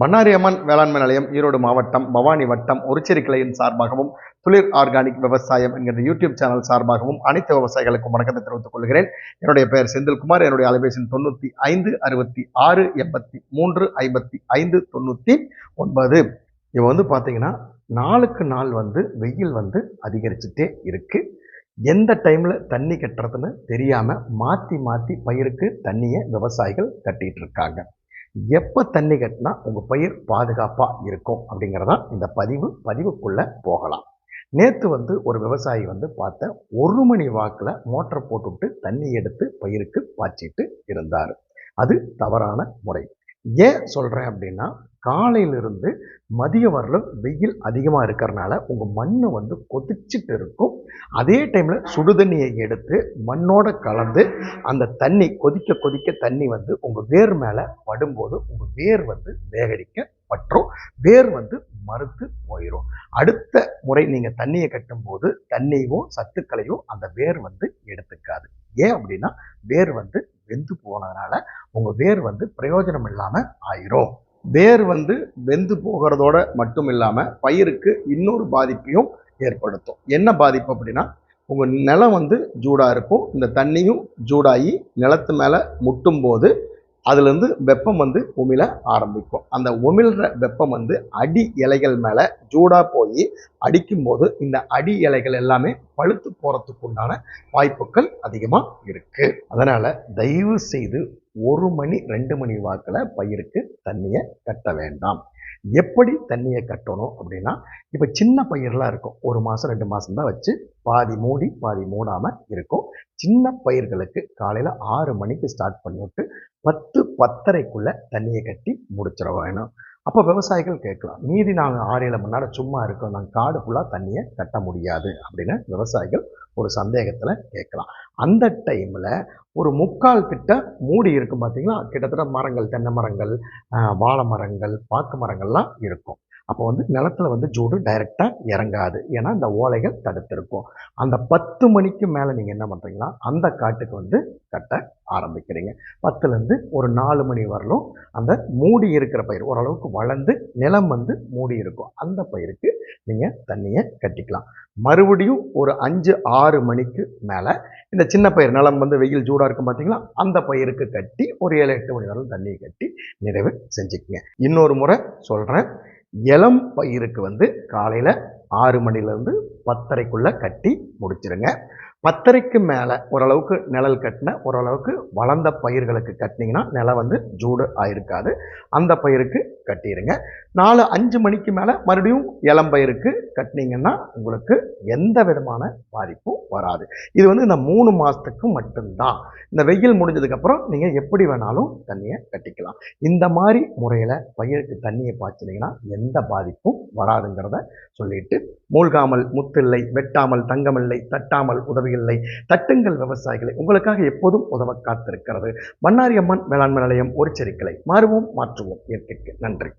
பண்ணாரி அம்மன் வேளாண்மை நிலையம் ஈரோடு மாவட்டம் பவானி வட்டம் ஒருச்சேரி கிளையின் சார்பாகவும் துளிர் ஆர்கானிக் விவசாயம் என்கிற யூடியூப் சேனல் சார்பாகவும் அனைத்து விவசாயிகளுக்கும் வணக்கத்தை தெரிவித்துக் கொள்கிறேன். என்னுடைய பெயர் செந்தில்குமார் என்னுடைய அலைபேசி தொண்ணூற்றி ஐந்து அறுபத்தி ஆறு எண்பத்தி மூன்று ஐம்பத்தி ஐந்து தொண்ணூற்றி ஒன்பது. இப்போ வந்து பார்த்தீங்கன்னா நாளுக்கு நாள் வந்து வெயில் வந்து அதிகரிச்சுட்டே இருக்கு. எந்த டைமில் தண்ணி கட்டுறதுன்னு தெரியாமல் மாற்றி மாற்றி பயிருக்கு தண்ணியை விவசாயிகள் கட்டிட்டு இருக்காங்க. எப்போ தண்ணி கட்டினா உங்கள் பயிர் பாதுகாப்பாக இருக்கும் அப்படிங்கிறதான் இந்த பதிவு. பதிவுக்குள்ளே போகலாம். நேற்று வந்து ஒரு விவசாயி வந்து பார்த்த ஒரு மணி வாக்கில் மோட்டர் போட்டுவிட்டு தண்ணி எடுத்து பயிருக்கு பாய்ச்சிட்டு இருந்தார். அது தவறான முறை. ஏன் சொல்கிறேன் அப்படின்னா காலையிலிருந்து மதியம் வரலும் வெயில் அதிகமாக இருக்கிறனால உங்கள் மண் வந்து கொதிச்சிட்டு இருக்கும். அதே டைமில் சுடுதண்ணியை எடுத்து மண்ணோட கலந்து அந்த தண்ணி கொதிக்க கொதிக்க தண்ணி வந்து உங்கள் வேர் மேலே படும்போது உங்கள் வேர் வந்து வேகடிக்க பற்றும். வேர் வந்து மறுத்து போயிடும் அடுத்த முறை நீங்கள் தண்ணியை கட்டும்போது தண்ணியும் சத்துக்களையும் அந்த வேர் வந்து எடுத்துக்காது. ஏன் அப்படின்னா வேர் வந்து வெந்து போனதுனால உங்கள் வேர் வந்து பிரயோஜனம் இல்லாமல் ஆயிரும். வேர் வந்து வெந்து போகிறதோட மட்டும் இல்லாமல் பயிருக்கு இன்னொரு பாதிப்பையும் ஏற்படுத்தும். என்ன பாதிப்பு அப்படின்னா உங்கள் நிலம் வந்து ஜூடாக இருக்கும். இந்த தண்ணியும் ஜூடாகி நிலத்து மேலே முட்டும் போது அதுலேருந்து வெப்பம் வந்து உமிழ ஆரம்பிக்கும். அந்த உமிழ்ற வெப்பம் வந்து அடி இலைகள் மேலே ஜூடாக போய் அடிக்கும்போது இந்த அடி இலைகள் எல்லாமே பழுத்து போகிறதுக்கு உண்டான வாய்ப்புகள் அதிகமாக இருக்குது அதனால் தயவு செய்து ஒரு மணி ரெண்டு மணி வாக்கில் பயிருக்கு தண்ணியை கட்ட வேண்டாம். எப்படி தண்ணியை கட்டணும் அப்படின்னா இப்போ சின்ன பயிரெலாம் இருக்கும். ஒரு மாதம் ரெண்டு மாதம் தான் வச்சு பாதி மூடி பாதி மூடாமல் இருக்கும். சின்ன பயிர்களுக்கு காலையில் ஆறு மணிக்கு ஸ்டார்ட் பண்ணிவிட்டு பத்து பத்தரைக்குள்ளே தண்ணியை கட்டி முடிச்சிட வேணும் அப்போ விவசாயிகள் கேட்கலாம் மீதி நாங்கள் ஆறு ஏழு மணி நேரம் சும்மா இருக்கோம் நாங்கள் காடு ஃபுல்லாக தண்ணியை கட்ட முடியாது அப்படின்னு விவசாயிகள் ஒரு சந்தேகத்தில் கேட்கலாம். அந்த டைமில் ஒரு முக்கால் கிட்ட மூடி இருக்கும் பார்த்தீங்களா கிட்டத்தட்ட மரங்கள் தென்னை மரங்கள் வாழை மரங்கள் பாக்கு மரங்கள்லாம் இருக்கும். அப்போ வந்து நிலத்தில் வந்து ஜூடு டைரெக்டாக இறங்காது. ஏன்னா இந்த ஓலைகள் தடுத்திருக்கும். அந்த பத்து மணிக்கு மேலே நீங்கள் என்ன பண்ணுறீங்கன்னா அந்த காட்டுக்கு வந்து கட்ட ஆரம்பிக்கிறீங்க. பத்துலேருந்து ஒரு நாலு மணி வரலும் அந்த மூடி இருக்கிற பயிர் ஓரளவுக்கு வளர்ந்து நிலம் வந்து மூடி இருக்கும். அந்த பயிருக்கு நீங்கள் தண்ணியை கட்டிக்கலாம். மறுபடியும் ஒரு அஞ்சு ஆறு மணிக்கு மேலே இந்த சின்ன பயிர் நிலம் வந்து வெயில் சூடாக இருக்கும் பார்த்தீங்களா அந்த பயிருக்கு கட்டி ஒரு ஏழு எட்டு மணி வரலும் தண்ணியை கட்டி நிறைவு செஞ்சுக்கங்க. இன்னொரு முறை சொல்கிறேன் இளம் பயிருக்கு வந்து காலையில் ஆறு மணிலேருந்து பத்தரைக்குள்ளே கட்டி முடிச்சிருங்க. பத்தரைக்கு மேலே ஓரளவுக்கு நிழல் கட்டின ஓரளவுக்கு வளர்ந்த பயிர்களுக்கு கட்டினீங்கன்னா நிலம் வந்து ஜூடு ஆயிருக்காது. அந்த பயிருக்கு கட்டிடுங்க நாலு அஞ்சு மணிக்கு மேலே மறுபடியும் இளம்பயிருக்கு கட்டினீங்கன்னா உங்களுக்கு எந்த விதமான பாதிப்பும் வராது. இது வந்து இந்த மூணு மாதத்துக்கு மட்டும்தான். இந்த வெயில் முடிஞ்சதுக்கப்புறம் நீங்கள் எப்படி வேணாலும் தண்ணியை கட்டிக்கலாம். இந்த மாதிரி முறையில் பயிருக்கு தண்ணியை பாய்ச்சினீங்கன்னா எந்த பாதிப்பும் வராதுங்கிறத சொல்லிட்டு மூழ்காமல் முத்தில்லை வெட்டாமல் தங்கமில்லை தட்டாமல் விவசாயிகளை தட்டுங்கள் விவசாயிகளை. உங்களுக்காக எப்போதும் உதவ காத்திருக்கிறது. பண்ணாரி அம்மன் வேளாண்மை நிலையம் ஒரு செருக்களை மாறுவோம் மாற்றுவோம். இயற்கைக்கு நன்றி.